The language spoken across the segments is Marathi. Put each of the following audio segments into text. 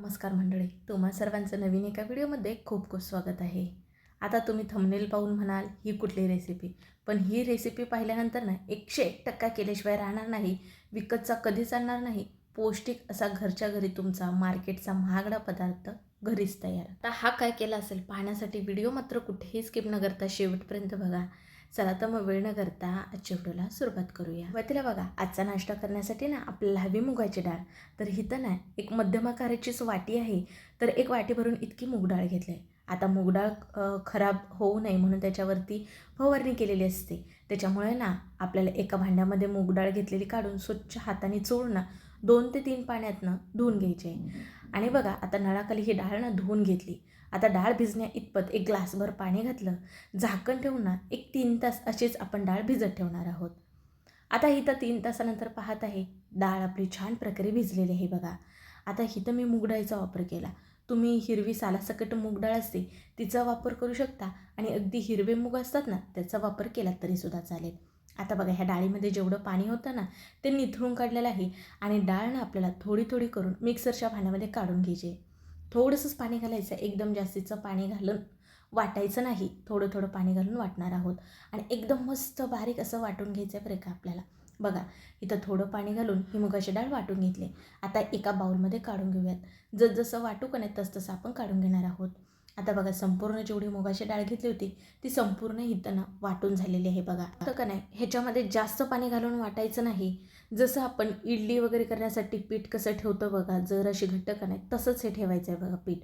नमस्कार मंडळी तुम्हा सर्वांचं नवीन एका व्हिडिओमध्ये खूप खूप स्वागत आहे. आता तुम्ही थंबनेल पाहून म्हणाल ही कुठली रेसिपी पण ही रेसिपी पाहिल्यानंतर ना एकशे एक टक्का केल्याशिवाय राहणार नाही विकतचा कधीच आणणार नाही पौष्टिक असा घरच्या घरी तुमचा मार्केटचा महागडा पदार्थ घरीच तयार. आता हा काय केला असेल पाहण्यासाठी व्हिडिओ मात्र कुठेही स्किप न करता शेवटपर्यंत बघा. चला तर मग वेळ न करता आजच्या व्हिडिओला सुरुवात करूया. सुरुवातीला बघा आजचा नाश्ता करण्यासाठी ना आपल्याला हवी मुगाची डाळ. तर हिथं ना एक मध्यम आकाराचीच वाटी आहे. तर एक वाटी भरून इतकी मूग डाळ घेतली. आहे आता मूग डाळ खराब होऊ नये म्हणून त्याच्यावरती फवारणी केलेली असते. त्याच्यामुळे ना आपल्याला एका भांड्यामध्ये मूग डाळ घेतलेली काढून स्वच्छ हाताने चोळून दोन ते तीन पाण्यातनं धुवून घ्यायची. आहे आणि बघा आता नळाखाली ही डाळ ना धुवून घेतली. आता डाळ भिजण्या इतपत एक ग्लासभर पाणी घातलं झाकण ठेवून ना एक तीन तास अशीच आपण डाळ भिजत ठेवणार आहोत. आता इथं तीन तासानंतर पाहत आहे डाळ आपली छान प्रकारे भिजलेली आहे बघा. आता इथं मी मूग डाळीचा वापर केला. तुम्ही हिरवी सालासकट मूग डाळ असते तिचा वापर करू शकता आणि अगदी हिरवे मूग असतात ना त्याचा वापर केला तरीसुद्धा चालेल. आता बघा ह्या डाळीमध्ये जेवढं पाणी होतं ना ते निथळून काढलेलं आहे आणि डाळ ना आपल्याला थोडी थोडी करून मिक्सरच्या भांड्यामध्ये काढून घ्यायची थोडंसंच पाणी घालायचं एकदम जास्तीचं पाणी घालून वाटायचं नाही थोडं थोडं पाणी घालून वाटणार आहोत. आणि एकदम मस्त बारीक असं वाटून घ्यायचं आहे बरं का आपल्याला. बघा इथं थोडं पाणी घालून ही मुगाची डाळ वाटून घेतली. आता एका बाउलमध्ये काढून घेऊयात. जसजसं वाटू का नाही तसतसं आपण काढून घेणार आहोत. आता बघा संपूर्ण जेवढी मुगाची डाळ घेतली होती ती संपूर्ण इथं वाटून झालेली आहे बघा. आता का नाही ह्याच्यामध्ये जास्त पाणी घालून वाटायचं नाही. जसं आपण इडली वगैरे करण्यासाठी पीठ कसं ठेवतो बघा जर अशी घट्ट का नाही तसंच हे ठेवायचं आहे बघा पीठ.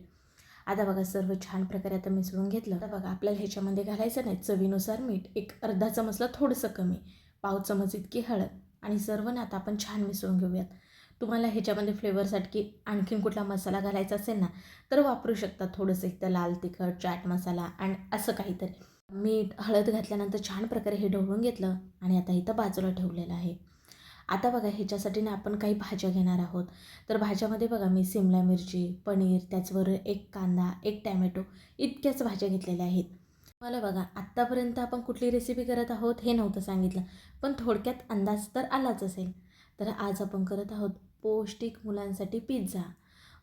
आता बघा सर्व छान प्रकारे आता मिसळून घेतलं. तर बघा आपल्याला ह्याच्यामध्ये घालायचं नाही चवीनुसार मीठ एक अर्धा चमचला थोडंसं कमी पाव चमच इतकी हळद आणि सर्व ना आता आपण छान मिसळून घेऊयात. तुम्हाला ह्याच्यामध्ये फ्लेवरसाठी आणखीन कुठला मसाला घालायचा असेल ना तर वापरू शकता थोडंसं इथं लाल तिखट चाट मसाला आणि असं काहीतरी. मीठ हळद घातल्यानंतर छान प्रकारे हे ढवळून घेतलं आणि आता इथं बाजूला ठेवलेलं आहे. आता बघा ह्याच्यासाठी ना आपण काही भाज्या घेणार आहोत. तर भाज्यामध्ये बघा मी सिमला मिरची पनीर त्याचबरोबर एक कांदा एक टॅमॅटो इतक्याच भाज्या घेतलेल्या आहेत. मला बघा आत्तापर्यंत आपण कुठली रेसिपी करत आहोत हे नव्हतं सांगितलं पण थोडक्यात अंदाज तर आलाच असेल. तर आज आपण करत आहोत पौष्टिक मुलांसाठी पिझ्झा.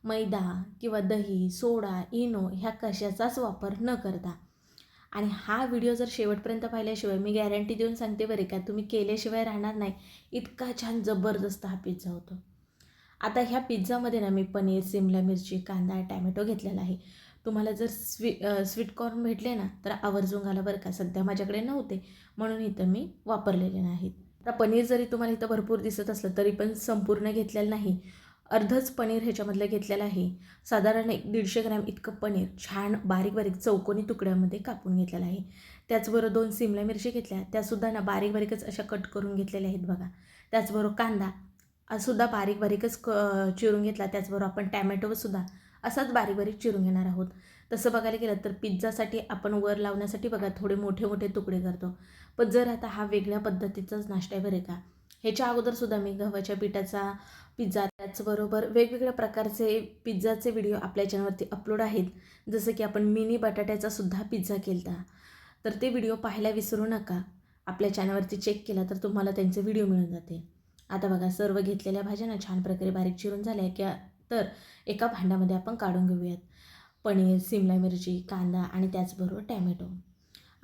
मैदा किंवा दही सोडा इनो ह्या कशाचाच वापर न करता. आणि हा व्हिडिओ जर शेवटपर्यंत पाहिल्याशिवाय मी गॅरंटी देऊन सांगते बरे का तुम्ही केल्याशिवाय राहणार नाही. इतका छान जबरदस्त हा पिझ्झा होतो. आता ह्या पिझ्झामध्ये ना मी पनीर सिमला मिरची कांदा टॅमॅटो घेतलेला आहे. तुम्हाला जर स्वी स्वीट कॉर्न भेटले ना तर आवर्जून घाला बरं का. सध्या माझ्याकडे नव्हते म्हणून इथं मी वापरलेले नाहीत. आता पनीर जरी तुम्हाला इथं भरपूर दिसत असलं तरी पण संपूर्ण घेतलेलं नाही. अर्धच पनीर ह्याच्यामधलं घेतलेलं आहे. साधारण एक दीडशे ग्रॅम इतकं पनीर छान बारीक बारीक चौकोनी तुकड्यामध्ये कापून घेतलेलं आहे. त्याचबरोबर दोन सिमला मिरची घेतल्या त्यासुद्धा ना बारीक बारीकच अशा कट करून घेतलेल्या आहेत बघा. त्याचबरोबर कांदा सुद्धा बारीक बारीकच क चिरून घेतला त्याचबरोबर आपण टॅमॅटोसुद्धा असाच बारीक बारीक चिरून घेणार आहोत. तसं बघायला गेलं तर पिझ्झासाठी आपण वर लावण्यासाठी बघा थोडे मोठे मोठे तुकडे करतो. पण जर आता हा वेगळ्या पद्धतीचाच नाश्ता आहे बरे का ह्याच्या अगोदरसुद्धा मी गव्हाच्या पिठाचा पिझ्झा त्याचबरोबर वेगवेगळ्या प्रकारचे पिझ्झाचे व्हिडिओ आपल्या चॅनलवरती अपलोड आहेत. जसं की आपण मिनी बटाट्याचा सुद्धा पिझ्झा केला तर ते व्हिडिओ पाहायला विसरू नका. आपल्या चॅनलवरती चेक केला तर तुम्हाला त्यांचे व्हिडिओ मिळून जाते आता बघा सर्व घेतलेल्या भाज्या ना छान प्रकारे बारीक चिरून झाल्या की तर एका भांड्यामध्ये आपण काढून घेऊयात. पनीर सिमला मिरची कांदा आणि त्याचबरोबर टॅमॅटो.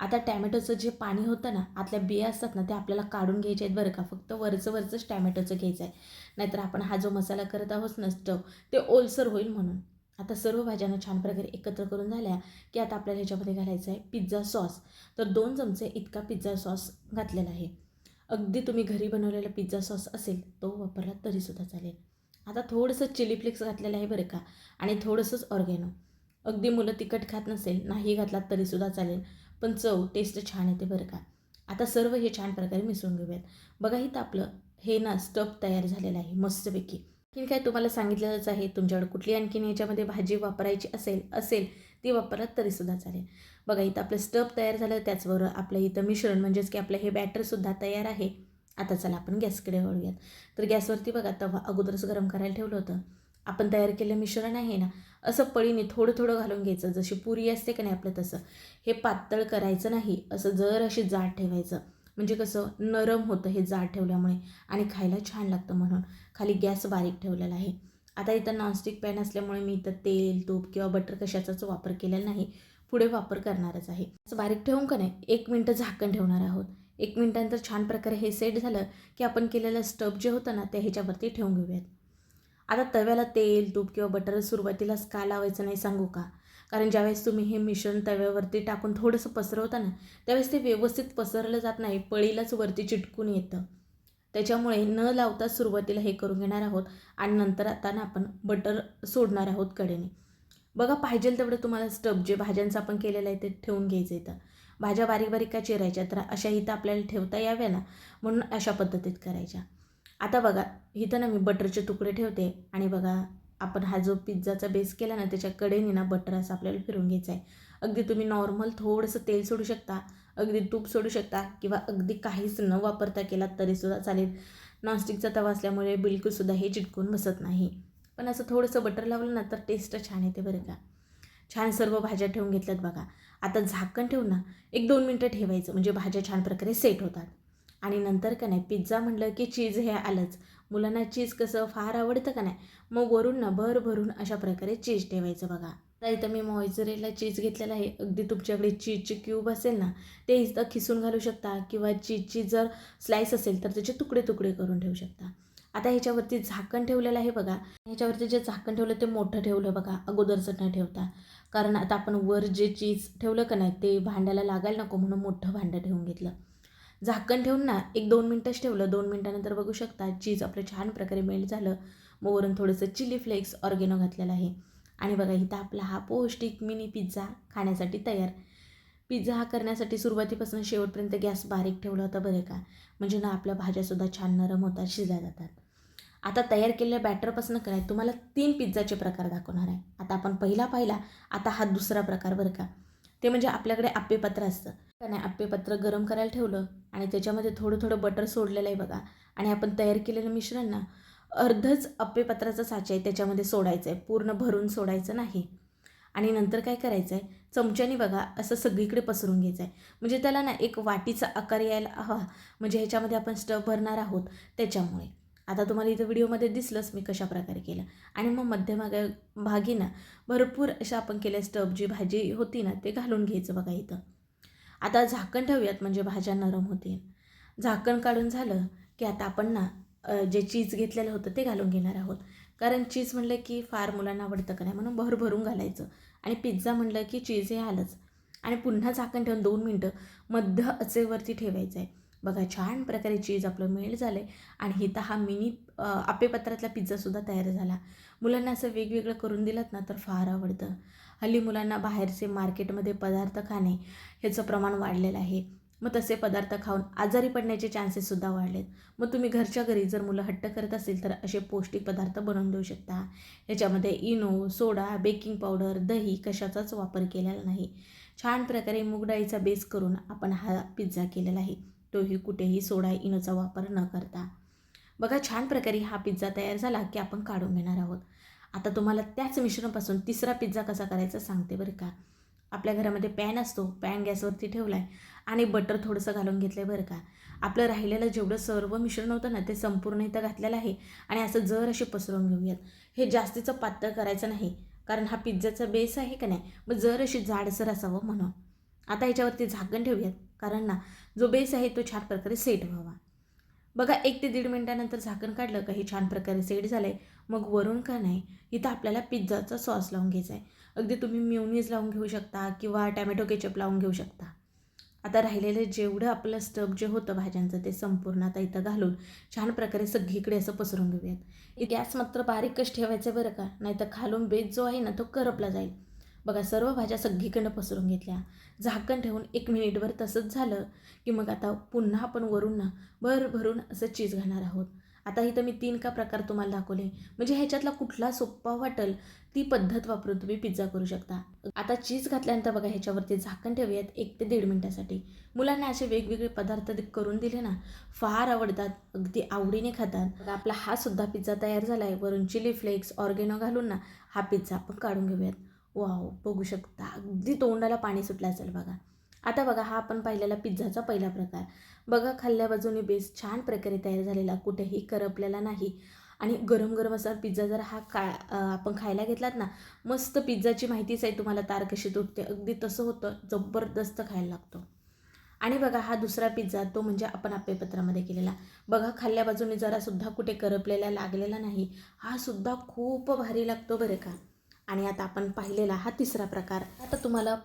आता टॅमॅटोचं जे पाणी होतं ना आतल्या बिया असतात ना ते आपल्याला काढून घ्यायचे आहेत बरं का. फक्त वरचं वरचंच टॅमॅटोचं घ्यायचं आहे. नाहीतर आपण हा जो मसाला करत आहोत ना स्टव ते ओलसर होईल म्हणून. आता सर्व भाज्यांना छान प्रकारे एकत्र करून झाल्या की आता आपल्याला ह्याच्यामध्ये घालायचं आहे पिझ्झा सॉस. तर दोन चमचे इतका पिझ्झा सॉस घातलेला आहे. अगदी तुम्ही घरी बनवलेला पिझ्झा सॉस असेल तो वापरला तरीसुद्धा चालेल. आता थोडंसं चिली फ्लेक्स घातलेलं आहे बरं का आणि थोडंसंच ऑर्गॅनो. अगदी मुलं तिखट खात नसेल नाही घातलात तरीसुद्धा चालेल. पण चव टेस्ट छान येते बरं का. आता सर्व हे छान प्रकारे मिसळून घेऊयात. बघा इथं आपलं हे ना स्टफ तयार झालेलं आहे मस्तपैकी. आणखीन काय तुम्हाला सांगितलेलंच आहे तुमच्याकडे कुठली आणखीन याच्यामध्ये भाजी वापरायची असेल असेल ती वापरत तरीसुद्धा चालेल. बघा इथं आपलं स्टफ तयार झालं त्याचबरोबर आपलं इथं मिश्रण म्हणजेच की आपलं हे बॅटरसुद्धा तयार आहे. आता चला आपण गॅसकडे वळूयात. तर गॅसवरती बघा तवा अगोदरच गरम करायला ठेवलं होतं. आपण तयार केलं मिश्रण आहे ना असं पळीने थोडं थोडं घालून घ्यायचं. जशी पुरी असते का नाही आपलं तसं हे पातळ करायचं नाही. असं जर अशी जाड ठेवायचं. म्हणजे कसं नरम होतं हे जाड ठेवल्यामुळे आणि खायला छान लागतं म्हणून. खाली गॅस बारीक ठेवलेला आहे. आता इथं नॉनस्टिक पॅन असल्यामुळे मी इथं तेल तूप किंवा बटर कशाचाच वापर केलेला नाही. पुढे वापर करणारच आहे. असं बारीक ठेवून का नाही एक मिनटं झाकण ठेवणार आहोत. एक मिनटानंतर छान प्रकारे हे सेट झालं की आपण केलेलं स्टफ जे होतं ना ते ह्याच्यावरती ठेवून घेऊयात. आता तव्याला तेल तूप किंवा बटर सुरुवातीलाच का लावायचं नाही सांगू का? कारण ज्यावेळेस तुम्ही हे मिश्रण तव्यावरती टाकून थोडंसं पसरवता ना त्यावेळेस ते व्यवस्थित पसरलं जात नाही पळीलाच वरती चिटकून येतं. त्याच्यामुळे न लावता सुरुवातीला हे करून घेणार आहोत आणि नंतर आता ना आपण बटर सोडणार आहोत कडेने बघा पाहिजेल तेवढं तुम्हाला स्टब जे भाज्यांचं आपण केलेलं आहे ते ठेवून घ्यायचं इथं. भाज्या बारीक बारीक का चिरायच्या? तर अशा इथं आपल्याला ठेवता याव्या ना? म्हणून अशा पद्धतीत करायच्या. आता बघा इथं ना मी बटरचे तुकडे ठेवते आणि बघा आपण हा जो पिझ्झाचा बेस केला ना त्याच्या कडेने ना बटर असं आपल्याला फिरून घ्यायचं आहे अगदी तुम्ही नॉर्मल थोडंसं तेल सोडू शकता अगदी तूप सोडू शकता किंवा अगदी काहीच न वापरता केलात तरीसुद्धा चालेल. नॉनस्टिकचा तवा असल्यामुळे बिलकुलसुद्धा हे चिटकून बसत नाही. पण असं थोडंसं बटर लावलं ना तर टेस्ट छान येते बरं का. छान सर्व भाज्या ठेवून घेतल्यात बघा. आता झाकण ठेवून ना एक दोन मिनटं ठेवायचं म्हणजे भाज्या छान प्रकारे सेट होतात. आणि नंतर का नाही पिझ्झा म्हटलं की चीज हे आलंच. मुलांना चीज कसं फार आवडतं का नाही? मग वरून ना भर भरून अशा प्रकारे चीज ठेवायचं बघा. तर इथं मी मॉइचरेला चीज घेतलेला आहे. अगदी तुमच्याकडे चीजचे क्यूब असेल ना ते इथं खिसून घालू शकता किंवा चीजची जर स्लाईस असेल तर त्याचे तुकडे तुकडे करून ठेवू शकता. आता ह्याच्यावरती झाकण ठेवलेलं आहे बघा. ह्याच्यावरती जे झाकण ठेवलं ते मोठं ठेवलं बघा. अगोदरचं न ठेवता. कारण आता आपण वर जे चीज ठेवलं का नाही ते भांड्याला लागायला नको म्हणून मोठं भांडं ठेवून घेतलं. झाकण ठेवून ना एक दोन मिनटंच ठेवलं. दोन मिनटानंतर बघू शकता चीज आपलं छान प्रकारे मेल्ट झालं. मग वरून थोडंसं चिली फ्लेक्स ऑर्गेनो घातलेलं आहे. आणि बघा इथं आपला हा पौष्टिक मिनी पिझ्झा खाण्यासाठी तयार. पिझ्झा हा करण्यासाठी सुरुवातीपासून शेवटपर्यंत गॅस बारीक ठेवला होता बरे का? म्हणजे ना आपल्या भाज्यासुद्धा छान नरम होतात शिजल्या जातात. आता तयार केलेल्या बॅटरपासून काय तुम्हाला तीन पिझ्झाचे प्रकार दाखवणार आहे. आता आपण पहिला पाहिला आता हा दुसरा प्रकार बरं का? ते म्हणजे आपल्याकडे आप्पेपत्र असतं. त्याने नाही आप्पेपत्र गरम करायला ठेवलं आणि त्याच्यामध्ये थोडं थोडं बटर सोडलेलं आहे बघा. आणि आपण तयार केलेलं मिश्रण ना अर्धच अप्पेपत्राचं साचे आहे त्याच्यामध्ये सोडायचं आहे पूर्ण भरून सोडायचं नाही. आणि नंतर काय करायचं आहे चमच्याने बघा असं सगळीकडे पसरून घ्यायचं आहे म्हणजे त्याला ना एक वाटीचा आकार यायला हवा. म्हणजे ह्याच्यामध्ये आपण स्टव भरणार आहोत त्याच्यामुळे. आता तुम्हाला इथं व्हिडिओमध्ये दिसलंच मी कशा प्रकारे केलं. आणि मग मध्यमाग भागी ना भरपूर अशा आपण केल्या स्टव जी भाजी होती ना ते घालून घ्यायचं बघा इथं. आता झाकण ठेवूयात म्हणजे भाज्या नरम होतील. झाकण काढून झालं की आता आपण ना जे चीज घेतलेलं होतं ते घालून घेणार आहोत. कारण चीज म्हणलं की फार मुलांना आवडतं का नाही म्हणून भर भरून घालायचं. आणि पिझ्झा म्हणलं की चीज हे आलंच. आणि पुन्हा झाकण ठेवून दोन मिनटं मध्य अचेवरती ठेवायचं आहे बघा छान प्रकारे चीज आपलं मेल्ट झालं आहे आणि हिता हा मिनी आपेपत्रातला पिझ्झासुद्धा तयार झाला. मुलांना असं वेगवेगळं करून दिलं ना तर फार आवडतं. हल्ली मुलांना बाहेरचे मार्केटमध्ये पदार्थ खाणे ह्याचं प्रमाण वाढलेलं आहे. मग तसे पदार्थ खाऊन आजारी पडण्याचे चान्सेससुद्धा वाढलेत. मग तुम्ही घरच्या घरी जर मुलं हट्ट करत असेल तर असे पौष्टिक पदार्थ बनवून देऊ शकता. याच्यामध्ये इनो सोडा बेकिंग पावडर दही कशाचाच वापर केलेला नाही. छान प्रकारे मूगडाळीचा बेस करून आपण हा पिझ्झा केलेला आहे. तोही कुठेही सोडा इनोचा वापर न करता. बघा छान प्रकारे हा पिझ्झा तयार झाला की आपण काढून घेणार आहोत. आता तुम्हाला त्याच मिश्रणापासून तिसरा पिझ्झा कसा करायचा सांगते बरं का. आपल्या घरामध्ये पॅन असतो पॅन गॅसवरती ठेवला आहे आणि बटर थोडंसं घालून घेतलं आहे बरं का. आपलं राहिलेलं जेवढं सर्व मिश्रण होतं ना ते संपूर्ण इथं घातलेलं आहे आणि असं जर असे पसरवून घेऊयात. हे जास्तीचं पातळ करायचं नाही कारण हा पिझ्झाचा बेस आहे का नाही मग जर अशी जाडसर असावं म्हणून. आता ह्याच्यावरती झाकण ठेवूयात कारण ना जो बेस आहे तो छान प्रकारे सेट व्हावा. बघा एक ते दीड मिनटानंतर झाकण काढलं का हे छान प्रकारे सेट झालं आहे मग वरून का नाही इथं आपल्याला पिझ्झाचा सॉस लावून घ्यायचा आहे. अगदी तुम्ही म्युनीज लावून घेऊ शकता किंवा टॅमॅटो केचप लावून घेऊ शकता. आता राहिलेलं जेवढं आपलं स्टफ जे होतं भाज्यांचं ते संपूर्ण आता इथं घालून छान प्रकारे सगळीकडे असं पसरून घेऊयात. गॅस मात्र बारीकच ठेवायचं बरं का? नाही तर खालून बेस जो आहे ना तो करपला जाईल. बघा सर्व भाज्या सगळीकडनं पसरून घेतल्या. झाकण ठेवून एक मिनिटभर तसंच झालं की मग आता पुन्हा आपण वरून ना भर भरून असं चीज घालणार आहोत. आता इथं मी तीन का प्रकार तुम्हाला दाखवले. म्हणजे ह्याच्यातला कुठला सोप्पा वाटेल ती पद्धत वापरून तुम्ही पिझ्झा करू शकता. आता चीज घातल्यानंतर बघा ह्याच्यावरती झाकण ठेवूयात एक ते दीड मिनटासाठी. मुलांना असे वेगवेगळे पदार्थ करून दिले ना फार आवडतात अगदी आवडीने खातात. आपला हा सुद्धा पिझ्झा तयार झाला आहे वरून चिली फ्लेक्स ऑर्गेनो घालून ना हा पिझ्झा आपण काढून घेऊयात. वाव बघू शकता. अगदी तोंडाला पाणी सुटलं असेल बघा. आता बघा हा आपण पाहिलेला पिझ्झाचा पहिला प्रकार. बघा खाल्ल्या बाजूने बेस छान प्रकारे तयार झालेला. कुठेही करपलेला नाही. आणि गरम गरम असा पिझ्झा जर हा का आपण खायला घेतलात ना मस्त पिझ्झाची माहितीच आहे तुम्हाला तार कशी तुटते. अगदी तसं होतं. जबरदस्त खायला लागतो. आणि बघा हा दुसरा पिझ्झा तो म्हणजे आपण अपेपत्रामध्ये केलेला. बघा खाल्ल्या बाजूने जरासुद्धा कुठे करपलेला लागलेला नाही. हा सुद्धा खूप भारी लागतो बरं का. आणि आता आपण पाहिलेला हा तिसरा प्रकार. आता तुम्हाला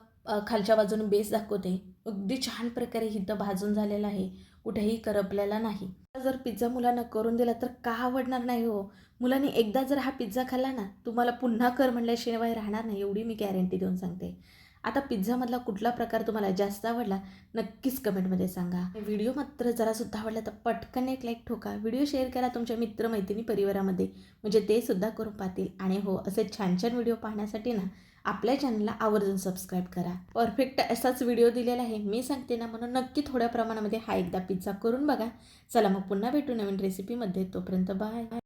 खालच्या बाजूने बेस दाखवते. अगदी छान प्रकारे इथं भाजून झालेला आहे. कुठेही करपलेला नाही. जर पिझ्झा मुलांना करून दिला तर का आवडणार नाही हो? मुलांनी एकदा जर हा पिझ्झा खाल्ला ना तुम्हाला पुन्हा कर म्हणल्याशिवाय राहणार नाही एवढी मी गॅरंटी देऊन सांगते. आता पिझ्झामधला कुठला प्रकार तुम्हाला जास्त आवडला नक्कीच कमेंटमध्ये सांगा. व्हिडिओ मात्र जरासुद्धा आवडला तर पटकन एक लाईक ठोका. व्हिडिओ शेअर करा तुमच्या मित्रमैत्रिणी परिवारामध्ये. म्हणजे ते सुद्धा करून पाहतील. आणि हो असे छान छान व्हिडिओ पाहण्यासाठी ना आपल्या चॅनलला आवर्जून सबस्क्राईब करा. परफेक्ट असाच व्हिडिओ दिलेला आहे. मी सांगते ना म्हणून नक्की थोड्या प्रमाणामध्ये हा एकदा पिझ्झा करून बघा. चला मग पुन्हा भेटू नवीन रेसिपीमध्ये तोपर्यंत बाय